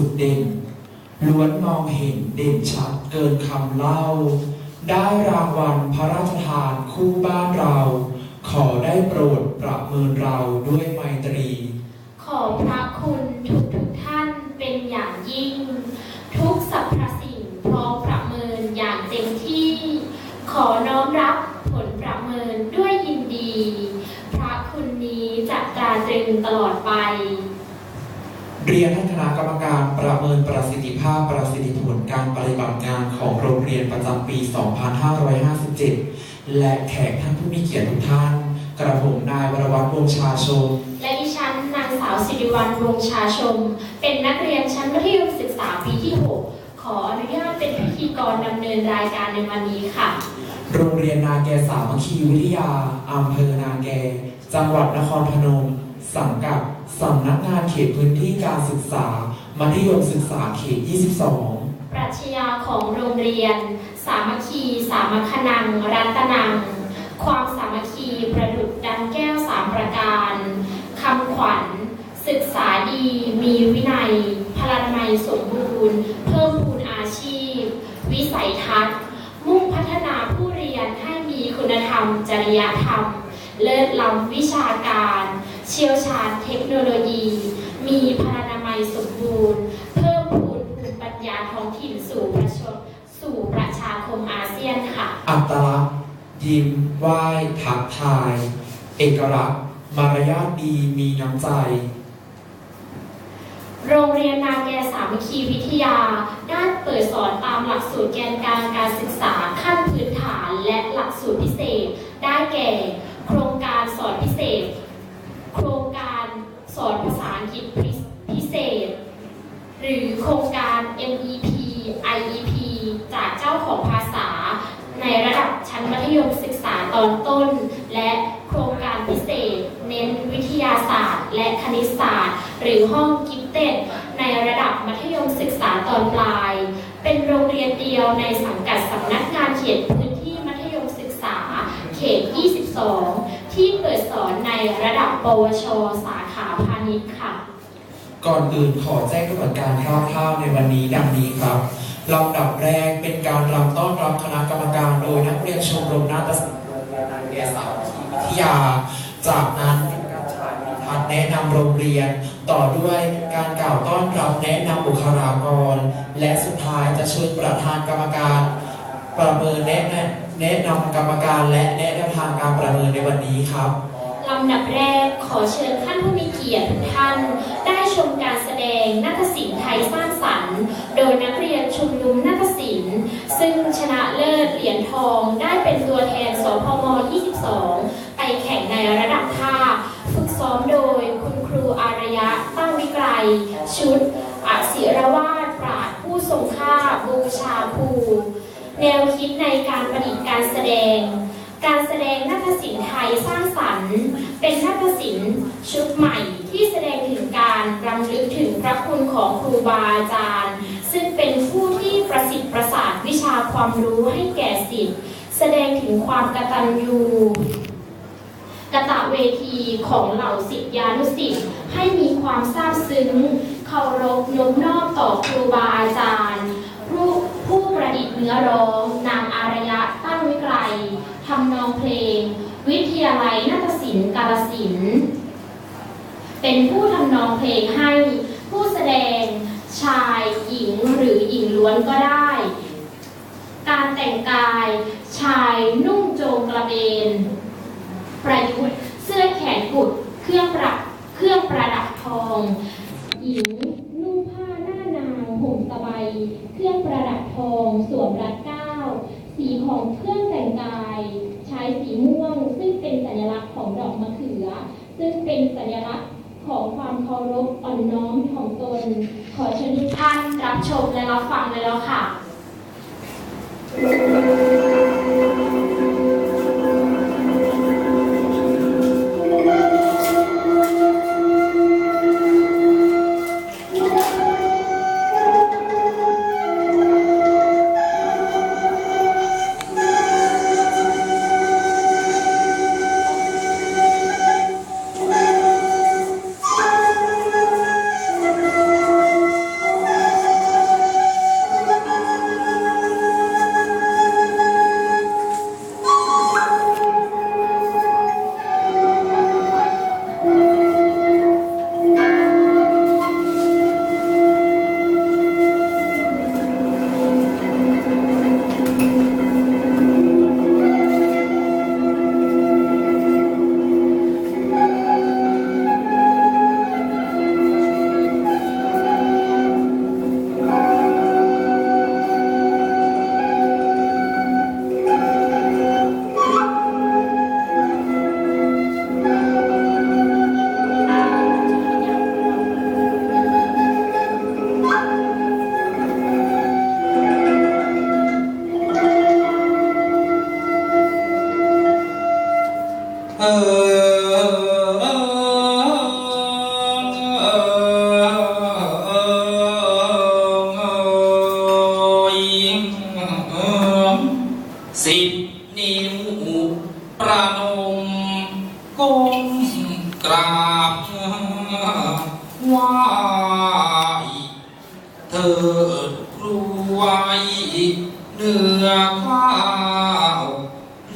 สุดเด่นล้วนมองเห็นเด่นชัดเกินคำเล่า ได้รางวัลพระราชทานคู่บ้านเรา ขอได้โปรดประเมินเราด้วยไมตรี ขอพระคุณทุกทุกท่านเป็นอย่างยิ่ง ทุกสรรพสิ่งพร้อมประเมินอย่างเต็มที่ ขอน้อมรับผลประเมินด้วยยินดี พระคุณนี้จะตราตรึงตลอดไป เรียนท่านคณะกรรมการประเมินประสิทธิภาพประสิทธิผลการปฏิบัติงานของโรงเรียนประจำปี 2557 และแขกท่านผู้มีเกียรติทุกท่าน กระผมนายวรวัตรวงศ์ชาชม และดิฉันนางสาวสิริวัลวงศ์ชาชม เป็นนักเรียนชั้นมัธยมศึกษาปีที่ 6 ขออนุญาตเป็นพิธีกรดำเนินรายการในวันนี้ค่ะ โรงเรียนนาแกสามัคคีวิทยาอำเภอนาแก จังหวัดนครพนม สังกัด สำนักงานเขตพื้นที่การศึกษา มัธยมศึกษาเขต 22 ปรัชญาของโรงเรียน สามัคคี สามัคคนัง รัตนัง ความสามัคคีประดุจดังแก้วสามประการคำขวัญ ศึกษาดี มีวินัย พลานามัยสมบูรณ์ เพิ่มพูนอาชีพ วิสัยทัศน์ มุ่งพัฒนาผู้เรียนให้มีคุณธรรม จริยธรรม เลิศล้ำวิชาการ เชี่ยวชาญเทคโนโลยี มีพลานามัยสมบูรณ์ เพิ่มพูนภูมิปัญญาท้องถิ่นสู่ประชาสู่ประชาคมอาเซียนค่ะ อัตลักษณ์ยิ้มไหว้ทักทาย เอกลักษณ์มารยาทดีมีน้ำใจ โรงเรียนนาแกสามัคคีวิทยาได้เปิดสอนตามหลักสูตรแกนกลางการศึกษาขั้นพื้นฐานและหลักสูตรพิเศษ ได้แก่ โครงการสอนพิเศษโครงการ สอนภาษาอังกฤษพิเศษ หรือโครงการ MEP IEP จากเจ้าของภาษา ในระดับชั้นมัธยมศึกษาตอนต้น และโครงการพิเศษ เน้นวิทยาศาสตร์ และคณิตศาสตร์ หรือห้องกิฟเต็ดในระดับมัธยมศึกษาตอนปลาย เป็นโรงเรียนเดียวในสังกัดสำนักงานเขตพื้นที่มัธยมศึกษา เขต 22 ที่เปิดสอนในระดับ ปวช สาขาพาณิชย์ค่ะ ก่อนอื่นขอแจ้งกำหนดการคร่าวๆในวันนี้ดังนี้ครับลำดับแรกเป็นการรำต้อนรับคณะกรรมการโดยนักเรียนชมรมนาฏศิลป์โรงเรียนนางแกสาววิทยา จากนั้นการฉายนิทรรศแนะนำโรงเรียน ต่อด้วยการกล่าวต้อนรับแนะนำบุคลากร และสุดท้ายจะเชิญประธานกรรมการ ประเมินแนะนะแนะนำกรรมการและแนะแนวทางการประเมินในวันนี้ครับ ลำดับแรกขอเชิญท่านผู้มีเกียรติทุกท่าน ได้ชมการแสดงนาฏศิลป์ไทยสร้างสรรค์ โดยนักเรียนชุมนุมนาฏศิลป์ ซึ่งชนะเลิศเหรียญทองได้เป็นตัวแทนสพม 22 ไปแข่งในระดับภาคฝึกซ้อมโดยคุณครูอารยะตั้งวิไกรชุดอศิรวาสปราดผู้ทรงค่าบูชาภู แนวคิดในการประดิษฐ์การแสดง การแสดง นาฏศิลป์ไทยสร้างสรรค์ เป็นนาฏศิลป์ชุดใหม่ที่แสดงถึงการรำลึกถึงพระคุณของครูบาอาจารย์ ซึ่งเป็นผู้ที่ประสิทธิ์ประสาทวิชาความรู้ให้แก่ศิษย์แสดงถึงความกตัญญูกตะเวทีของเหล่าศิษยานุศิษย์ให้มีความซาบซึ้งเคารพนบนอบต่อครูบาอาจารย์ ผู้ผู้ประดิษฐ์เนื้อร้อง นางอารยะตั้งวิไกร ทำนองเพลง วิทยาลัยนาฏศิลป์กาลสินเป็นผู้ทำนองเพลงให้ผู้แสดงชายหญิงหรือหญิงล้วนก็ได้ การแต่งกายชายนุ่งโจงกระเบน ประยุทธ์เสื้อแขนกุดเครื่องประเครื่องประดับทอง หญิงนุ่งผ้าหน้านางห่มสบายเครื่องประดับทองสวมรัดเก้า สีของเครื่องแต่งกาย ใช้สีม่วง ซึ่งเป็นสัญลักษณ์ของดอกมะเขือ ซึ่งเป็นสัญลักษณ์ของความเคารพอ่อนน้อมของตน ขอเชิญทุกท่านรับชมและรับฟังเลยแล้วค่ะ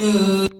do